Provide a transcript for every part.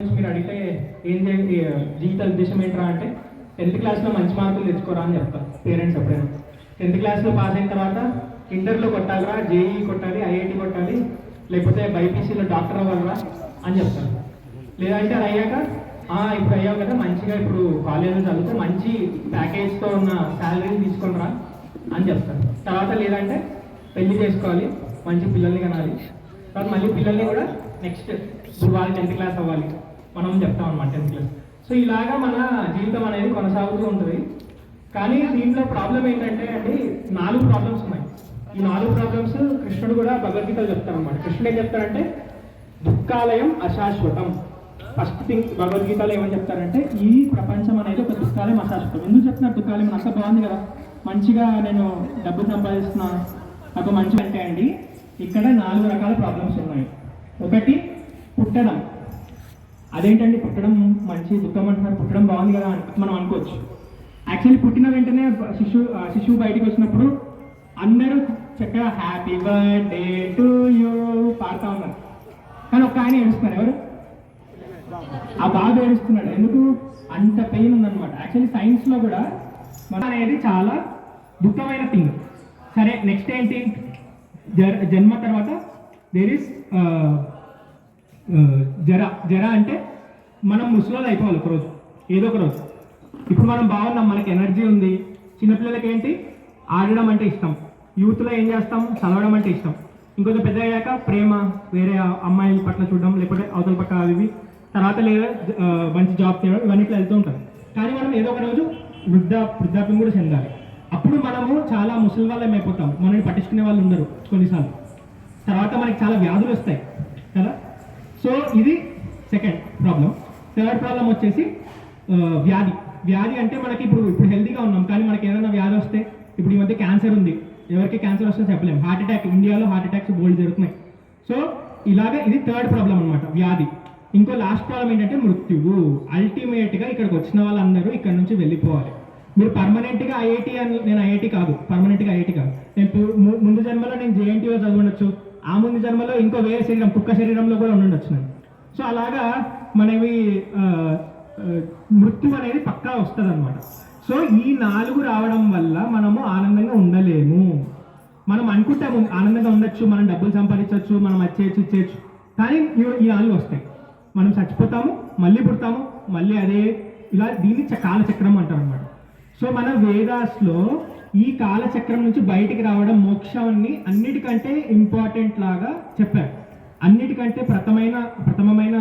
మీరు అడిగితే ఏం జీవిత ఉద్దేశం ఏంట్రా అంటే టెన్త్ క్లాస్లో మంచి మార్కులు తెచ్చుకోరా అని చెప్తారు పేరెంట్స్ ఎప్పుడైనా. టెన్త్ క్లాస్లో పాస్ అయిన తర్వాత ఇంటర్లో కొట్టాలరా జేఈ కొట్టాలి ఐఐటి కొట్టాలి లేకపోతే బైపీసీలో డాక్టర్ అవ్వాలరా అని చెప్తారు లేదంటే అది అయ్యాక ఇప్పుడు అయ్యావు కదా మంచిగా ఇప్పుడు కాలేజీలో చదువుతూ మంచి ప్యాకేజ్తో ఉన్న శాలరీని తీసుకొనిరా అని చెప్తారు తర్వాత లేదంటే పెళ్ళి చేసుకోవాలి మంచి పిల్లల్ని కనాలి. తర్వాత మళ్ళీ పిల్లల్ని కూడా నెక్స్ట్ ఇప్పుడు వాళ్ళు టెన్త్ క్లాస్ అవ్వాలి. మనం చెప్తాం అనమాట టెన్త్ క్లాస్ సో ఇలాగా మన జీవితం అనేది కొనసాగుతూ ఉంటుంది. కానీ దీంట్లో ప్రాబ్లం ఏంటంటే అండి నాలుగు ప్రాబ్లమ్స్ ఉన్నాయి. ఈ నాలుగు ప్రాబ్లమ్స్ కృష్ణుడు కూడా భగవద్గీతలు చెప్తారు అనమాట కృష్ణుడు ఏం చెప్తారంటే దుఃఖాలయం అశాశ్వతం. ఫస్ట్ థింగ్ భగవద్గీతలో ఏమని చెప్తారంటే ఈ ప్రపంచం అనేది ఒక దుఃఖాలయం అశాశ్వతం. ఎందుకు చెప్తున్నారు దుఃఖాలయం? అంత బాగుంది కదా. మంచిగా నేను డబ్బు సంపాదిస్తున్నాను నాకు మంచి అంటే అండి ఇక్కడ నాలుగు రకాల ప్రాబ్లమ్స్ ఉన్నాయి. ఒకటి పుట్టడం. అదేంటండి పుట్టడం మంచి దుఃఖం అంటున్నారు? పుట్టడం బాగుంది కదా అని మనం అనుకోవచ్చు. యాక్చువల్లీ పుట్టిన వెంటనే శిశువు శిశువు బయటికి వచ్చినప్పుడు అందరూ చక్కగా హ్యాపీ బర్త్డే టు యూ పాడుతూ ఉన్నారు. కానీ ఒక ఆయన ఏడుస్తున్నారు. ఎవరు? ఆ బాబు ఏడుస్తున్నాడు. ఎందుకు? అంత పెయిన్ ఉందన్నమాట. యాక్చువల్లీ సైన్స్లో కూడా మన అనేది చాలా దుఃఖమైన థింగ్. సరే నెక్స్ట్ ఏంటి? జ- జన్మ తర్వాత దేర్ ఇస్ జర జర అంటే మనం ముసలోళ్ళు అయిపోవాలి ఒకరోజు ఏదో ఒక రోజు ఇప్పుడు మనం బాగున్నాం మనకి ఎనర్జీ ఉంది. చిన్నపిల్లలకి ఏంటి? ఆడడం అంటే ఇష్టం. యూత్లో ఏం చేస్తాం? చదవడం అంటే ఇష్టం. ఇంకొంచెం పెద్ద అయ్యాక ప్రేమ వేరే అమ్మాయిల పట్ల చూడడం లేకపోతే అవతల పక్క అవి తర్వాత లేదా మంచి జాబ్ చేయడం ఇవన్నీ ఇట్లా వెళ్తూ ఉంటాం. కానీ మనం ఏదో ఒక రోజు వృద్ధ వృద్ధాప్యం కూడా చెందాలి. అప్పుడు మనము చాలా ముసలి వాళ్ళం అయిపోతాం. మనల్ని పట్టించుకునే వాళ్ళు ఉండరు కొన్నిసార్లు. తర్వాత మనకి చాలా వ్యాధులు వస్తాయి. కదా? సో ఇది సెకండ్ ప్రాబ్లం థర్డ్ ప్రాబ్లం వచ్చేసి వ్యాధి. వ్యాధి అంటే మనకి ఇప్పుడు ఇప్పుడు హెల్తీగా ఉన్నాం కానీ మనకి ఏదైనా వ్యాధి వస్తే ఇప్పుడు ఈ మధ్య క్యాన్సర్ ఉంది. ఎవరికి క్యాన్సర్ వస్తే చెప్పలేము హార్ట్ అటాక్ ఇండియాలో హార్ట్ అటాక్స్ బోల్డ్ జరుగుతున్నాయి. సో ఇలాగ ఇది థర్డ్ ప్రాబ్లం అనమాట వ్యాధి. ఇంకో లాస్ట్ ప్రాబ్లం ఏంటంటే మృత్యువు. అల్టిమేట్గా ఇక్కడికి వచ్చిన వాళ్ళందరూ ఇక్కడ నుంచి వెళ్ళిపోవాలి. మీరు పర్మనెంట్గా ఐఐటి అని నేను ఐఐటి కాదు. పర్మనెంట్గా ఐఐటి కాదు. నేను ము- ముందు జన్మలో నేను జేఎన్టీలో చదవడచ్చు ఆ ముందు జన్మలో ఇంకో వేరే శరీరం కుక్క శరీరంలో కూడా ఉండొచ్చు నేను సో అలాగా మనవి మృత్యు అనేది పక్కా వస్తుంది అనమాట సో ఈ నాలుగు రావడం వల్ల మనము ఆనందంగా ఉండలేము. మనం అనుకుంటాము ఆనందంగా ఉండొచ్చు మనం డబ్బులు సంపాదించవచ్చు మనం వచ్చేయచ్చు ఇచ్చేయచ్చు కానీ ఈ నాలుగు వస్తాయి. మనం చచ్చిపోతాము మళ్ళీ పుడతాము మళ్ళీ అదే ఇలా దీన్ని కాలచక్రం అంటారు అనమాట సో మన వేదాస్లో ఈ కాలచక్రం నుంచి బయటికి రావడం మోక్షాన్ని అన్నిటికంటే ఇంపార్టెంట్ లాగా చెప్పారు. అన్నిటికంటే ప్రథమైన ప్రథమమైన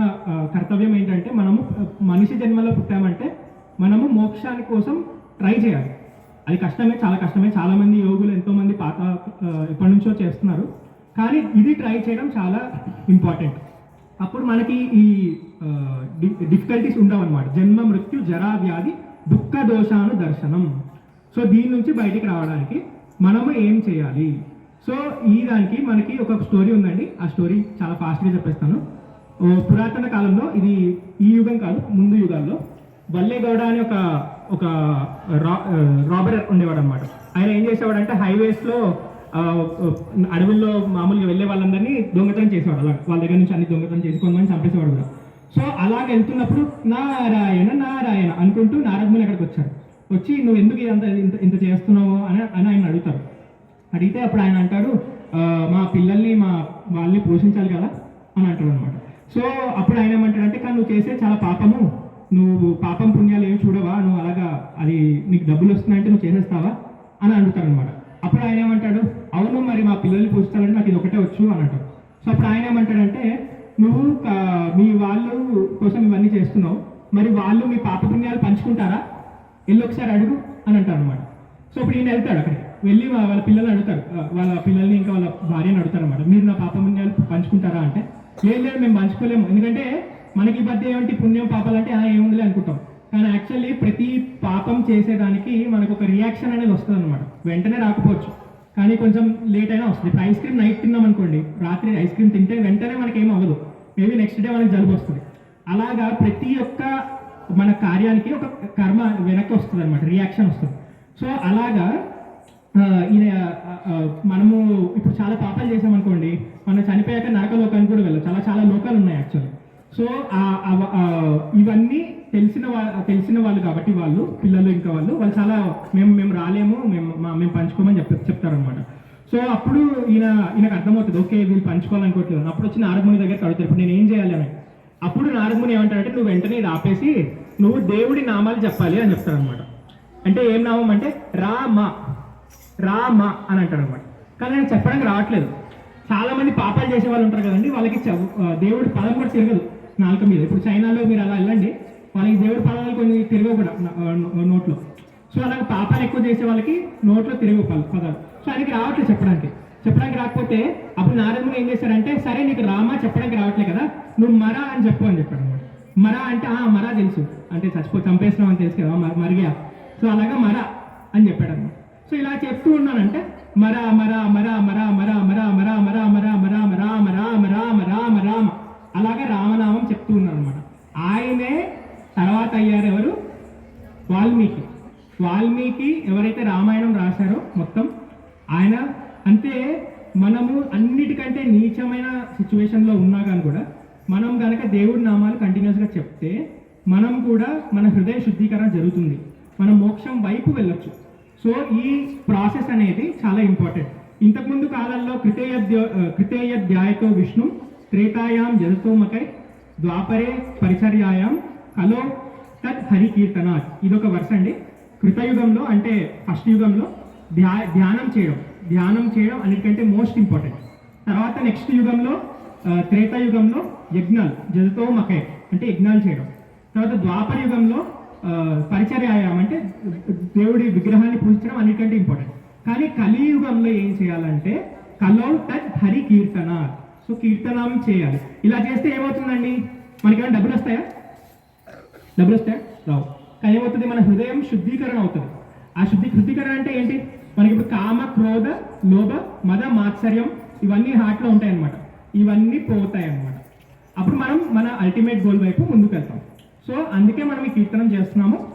కర్తవ్యం ఏంటంటే మనము మనిషి జన్మలో పుట్టామంటే మనము మోక్షాని కోసం ట్రై చేయాలి. అది కష్టమే చాలా కష్టమే. చాలామంది యోగులు ఎంతోమంది పాత ఎప్పటి నుంచో చేస్తున్నారు. కానీ ఇది ట్రై చేయడం చాలా ఇంపార్టెంట్. అప్పుడు మనకి ఈ డిఫికల్టీస్ ఉండవు అనమాట జన్మ మృత్యు జరా వ్యాధి దుఃఖ దోషాను దర్శనం సో దీని నుంచి బయటికి రావడానికి మనము ఏం చేయాలి? సో ఈ దానికి మనకి ఒక స్టోరీ ఉందండి. ఆ స్టోరీ చాలా ఫాస్ట్గా చెప్పేస్తాను. పురాతన కాలంలో ఇది ఈ యుగం కాదు ముందు యుగాల్లో వల్లేగౌడ అని ఒక ఒక రా రాబర్ ఉండేవాడు అనమాట ఆయన ఏం చేసేవాడంటే హైవేస్లో అడవుల్లో మామూలుగా వెళ్ళే వాళ్ళందరినీ దొంగతనం చేసేవాడు. అలా వాళ్ళ దగ్గర నుంచి అన్ని దొంగతనం చేసి కొంతమంది చంపేసేవాడు కూడా. సో అలాగ వెళ్తున్నప్పుడు నారాయణ నారాయణ అనుకుంటూ నారదముని అక్కడికి వచ్చారు వచ్చి నువ్వు ఎందుకు ఇదంతా ఇంత ఇంత చేస్తున్నావు? అని అని ఆయన అడుగుతారు అడిగితే అప్పుడు ఆయన అంటాడు మా పిల్లల్ని మా వాళ్ళని పోషించాలి కదా? అని అంటాడు అనమాట సో అప్పుడు ఆయన ఏమంటాడంటే కానీ నువ్వు చేసే చాలా పాపము. నువ్వు పాపం పుణ్యాలు ఏమి చూడవా? నువ్వు అలాగా అది నీకు డబ్బులు వస్తున్నాయంటే నువ్వు చేసేస్తావా? అని అడుగుతాడు అనమాట అప్పుడు ఆయన ఏమంటాడు అవును మరి మా పిల్లల్ని పోషించాలంటే నాకు ఇది ఒకటే వచ్చు అని అంటాడు. సో అప్పుడు ఆయన ఏమంటాడంటే నువ్వు మీ వాళ్ళు కోసం ఇవన్నీ చేస్తున్నావు. మరి వాళ్ళు మీ పాప పుణ్యాలు పంచుకుంటారా? వెళ్ళి ఒకసారి అడుగు అని అంటారు అనమాట సో ఇప్పుడు ఈయన వెళ్తాడు అక్కడికి. వెళ్ళి వాళ్ళ పిల్లల్ని అడుగుతారు వాళ్ళ పిల్లల్ని ఇంకా వాళ్ళ భార్యని అడుగుతారు అనమాట మీరు నా పాప పుణ్యాలు పంచుకుంటారా అంటే లేదు లేదు మేము పంచుకోలేము. ఎందుకంటే మనకి మధ్య ఏమిటి పుణ్యం పాపాలు అంటే "ఆ, ఏముందిలే అనుకుంటాం. కానీ యాక్చువల్లీ ప్రతి పాపం చేసేదానికి మనకు ఒక రియాక్షన్ అనేది వస్తుంది అనమాట వెంటనే రాకపోవచ్చు. కానీ కొంచెం లేట్ అయినా వస్తుంది. ఇప్పుడు ఐస్ క్రీమ్ నైట్ తిన్నాం అనుకోండి రాత్రి ఐస్ క్రీమ్ తింటే వెంటనే మనకి ఏం అవ్వదు. మేబీ నెక్స్ట్ డే మనకి జలుబు వస్తుంది. అలాగా ప్రతి ఒక్క మన కార్యానికి ఒక కర్మ వెనక్కి వస్తుంది అనమాట రియాక్షన్ వస్తుంది. సో అలాగా ఈయన మనము ఇప్పుడు చాలా పాపాలు చేసామనుకోండి మనం చనిపోయాక నరక లోకానికి కూడా వెళ్ళాం చాలా చాలా లోకాలు ఉన్నాయి యాక్చువల్లీ సో ఇవన్నీ తెలిసిన వా- తెలిసిన వాళ్ళు కాబట్టి వాళ్ళు పిల్లలు ఇంకా వాళ్ళు వాళ్ళు చాలా మేము మేము రాలేము మేము మా- మేము పంచుకోమని చెప్ చెప్తారనమాట సో అప్పుడు ఈయన ఈయనకు అర్థమవుతుంది ఓకే వీళ్ళు పంచుకోవాలనుకోవట్లేదు. అప్పుడు వచ్చి నారదముని దగ్గర కడుగుతారు ఇప్పుడు నేను ఏం చేయాలి? అని. అప్పుడు నారదముని ఏమంటాడంటే నువ్వు వెంటనే ఇది ఆపేసి నువ్వు దేవుడి నామాలు చెప్పాలి అని చెప్తారనమాట అంటే ఏం నామం అంటే రామ రామ అని అంటాడనమాట కానీ ఆయన చెప్పడానికి రావట్లేదు. చాలా మంది పాపాలు చేసే వాళ్ళు ఉంటారు కదండి వాళ్ళకి దేవుడి పదం కూడా తిరగదు నాలుక మీద. ఇప్పుడు చైనాలో మీరు అలా వెళ్ళండి వాళ్ళకి దేవుడి పదాలు కొన్ని తిరగవు కూడా నోట్లో. సో అలాగే పాపాలు ఎక్కువ చేసే వాళ్ళకి నోట్లో తిరగవు పదాలు. సో ఆయనకి రావట్లేదు చెప్పడానికి. చెప్పడానికి రాకపోతే అప్పుడు నారదుడు ఏం చేశారంటే సరే నీకు రామ చెప్పడానికి రావట్లేదు. నువ్వు మరా అని చెప్పు అని చెప్పాడు అనమాట మరా అంటే ఆ మరా తెలుసు అంటే చచ్చిపో చంపేసినావు అని తెలుసు కదా మరిగా సో అలాగా మరా అని చెప్పాడు అనమాట సో ఇలా చెప్తూ ఉన్నానంటే మరా మరా మరా మరా మరా మరా మరా మరా మరా మరా మరా మరా మరా మరా మరా అలాగే రామనామం చెప్తూ ఉన్నాను అనమాట ఆయనే తర్వాత అయ్యారు ఎవరు వాల్మీకి వాల్మీకి ఎవరైతే రామాయణం రాశారో మొత్తం ఆయన అంతే మనము అన్నిటికంటే నీచమైన సిచ్యువేషన్లో ఉన్నా కానీ కూడా మనం కనుక దేవుడి నామాలు కంటిన్యూస్గా చెప్తే మనం కూడా మన హృదయ శుద్ధీకరణ జరుగుతుంది. మన మోక్షం వైపు వెళ్ళొచ్చు. సో ఈ ప్రాసెస్ అనేది చాలా ఇంపార్టెంట్ ఇంతకుముందు కాలంలో కృతేయ కృతేయ ధ్యాయతో విష్ణు త్రేతాయాం జలతోమకై ద్వాపరే పరిచర్యాయాం కలో తత్ హరి ఇది ఇదొక వర్ష అండి. కృతయుగంలో అంటే ఫస్ట్ యుగంలో ధ్యా ధ్యానం చేయడం. ధ్యానం చేయడం అన్నిటికంటే మోస్ట్ ఇంపార్టెంట్ తర్వాత నెక్స్ట్ యుగంలో త్రేతాయుగంలో యజ్ఞాలు జలతో మకే అంటే యజ్ఞాలు చేయడం. తర్వాత ద్వాపర యుగంలో పరిచర్యాయం అంటే దేవుడి విగ్రహాన్ని పూజించడం అన్నిటికంటే ఇంపార్టెంట్ కానీ కలియుగంలో ఏం చేయాలంటే కలో టచ్ హరి కీర్తన. సో కీర్తనం చేయాలి. ఇలా చేస్తే ఏమవుతుందండి? మనకేమైనా డబ్బులు వస్తాయా? డబ్బులు వస్తాయా? రావు. కానీ ఏమవుతుంది? మన హృదయం శుద్ధీకరణ అవుతుంది. ఆ శుద్ధి శుద్ధీకరణ అంటే ఏంటి? మనకి ఇప్పుడు కామ క్రోధ లోభ మద మాత్సర్యం ఇవన్నీ హార్ట్లో ఉంటాయన్నమాట. ఇవన్నీ పోతాయి అన్నమాట అప్పుడు మనం మన అల్టిమేట్ గోల్ వైపు ముందుకు వెళ్తాం సో అందుకే మనం ఈ కీర్తనం చేస్తున్నాము.